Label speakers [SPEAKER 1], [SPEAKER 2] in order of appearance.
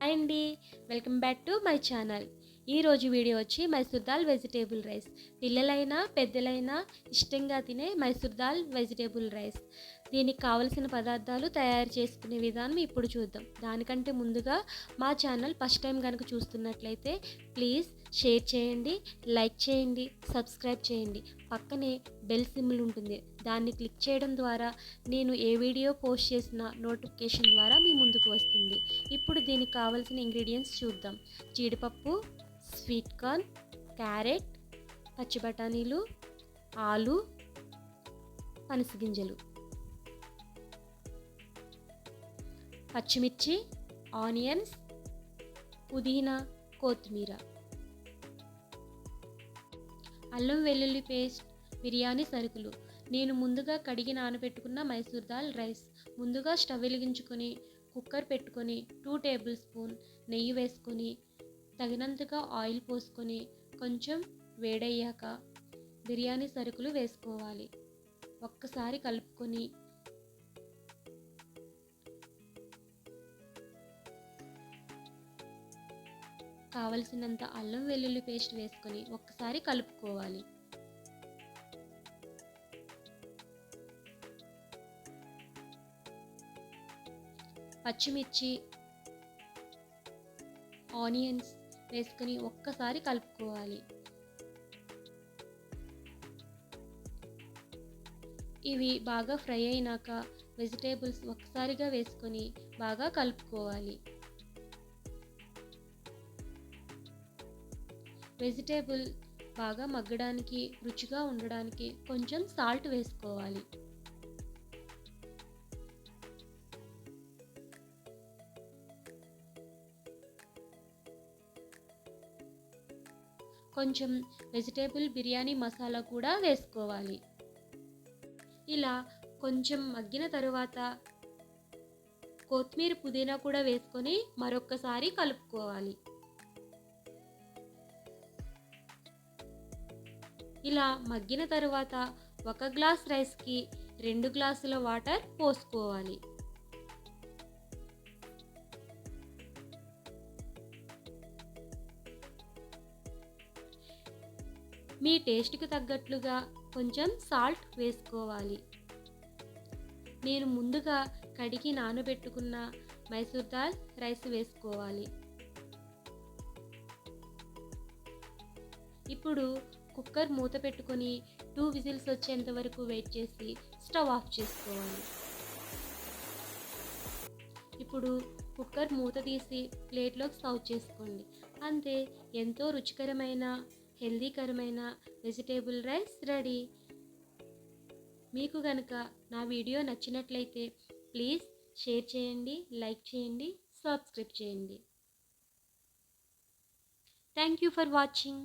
[SPEAKER 1] Hi అండి. Welcome back to my channel. ఈరోజు video వచ్చి మైసూర్ దాల్ వెజిటేబుల్ రైస్. పిల్లలైనా పెద్దలైనా ఇష్టంగా తినే మైసూర్ దాల్ వెజిటేబుల్ రైస్. దీనికి కావలసిన పదార్థాలు తయారు చేసుకునే విధానం ఇప్పుడు చూద్దాం. దానికంటే ముందుగా మా ఛానల్ ఫస్ట్ టైం కనుక చూస్తున్నట్లయితే ప్లీజ్ షేర్ చేయండి లైక్ చేయండి సబ్స్క్రైబ్ చేయండి. పక్కనే బెల్ సిమ్లు ఉంటుంది. దాన్ని క్లిక్ చేయడం ద్వారా నేను ఏ వీడియో పోస్ట్ చేసిన నోటిఫికేషన్ ద్వారా మీ ముందుకు వస్తుంది. ఇప్పుడు దీనికి కావాల్సిన ఇంగ్రీడియంట్స్ చూద్దాం. జీడిపప్పు స్వీట్ కార్న్ క్యారెట్ పచ్చి బఠానీలు ఆలు పనసగింజలు. పచ్చిమిర్చి ఆనియన్స్ పుదీనా కొత్తిమీర. అల్లం వెల్లుల్లి పేస్ట్ బిర్యానీ సరుకులు. నేను ముందుగా కడిగి నానబెట్టుకున్న మైసూర్ దాల్ రైస్ ముందుగా స్టవ్ వెలిగించుకొని కుక్కర్ పెట్టుకొని టూ టేబుల్ స్పూన్ నెయ్యి వేసుకొని తగినంతగా ఆయిల్ పోసుకొని కొంచెం వేడయ్యాక బిర్యానీ సరుకులు వేసుకోవాలి. ఒక్కసారి కలుపుకొని కావలసినంత అల్లం వెల్లుల్లి పేస్ట్ వేసుకొని ఒక్కసారి కలుపుకోవాలి. పచ్చిమిర్చి ఆనియన్స్ వేసుకొని ఒక్కసారి కలుపుకోవాలి. ఇవి బాగా ఫ్రై అయినాక వెజిటేబుల్స్ ఒక్కసారిగా వేసుకొని బాగా కలుపుకోవాలి. వెజిటేబుల్ బాగా మగ్గడానికి రుచిగా ఉండడానికి కొంచెం సాల్ట్ వేసుకోవాలి. కొంచెం వెజిటేబుల్ బిర్యానీ మసాలా కూడా వేసుకోవాలి. ఇలా కొంచెం మగ్గిన తరువాత కొత్తిమీర పుదీనా కూడా వేసుకొని మరొక్కసారి కలుపుకోవాలి. ఇలా మగ్గిన తర్వాత ఒక గ్లాస్ రైస్కి రెండు గ్లాసుల వాటర్ పోసుకోవాలి. మీ టేస్ట్కి తగ్గట్లుగా కొంచెం సాల్ట్ వేసుకోవాలి. నేను ముందుగా కడిగి నానబెట్టుకున్న మైసూర్ దాల్ రైస్ వేసుకోవాలి. ఇప్పుడు కుక్కర్ మూత పెట్టుకొని టూ విజిల్స్ వచ్చేంత వరకు వెయిట్ చేసి స్టవ్ ఆఫ్ చేసుకోవాలి. ఇప్పుడు కుక్కర్ మూత తీసి ప్లేట్లోకి సర్వ్ చేసుకోండి. అంతే ఎంతో రుచికరమైన హెల్దీకరమైన వెజిటేబుల్ రైస్ రెడీ. మీకు కనుక నా వీడియో నచ్చినట్లయితే ప్లీజ్ షేర్ చేయండి లైక్ చేయండి సబ్స్క్రైబ్ చేయండి. Thank you for watching.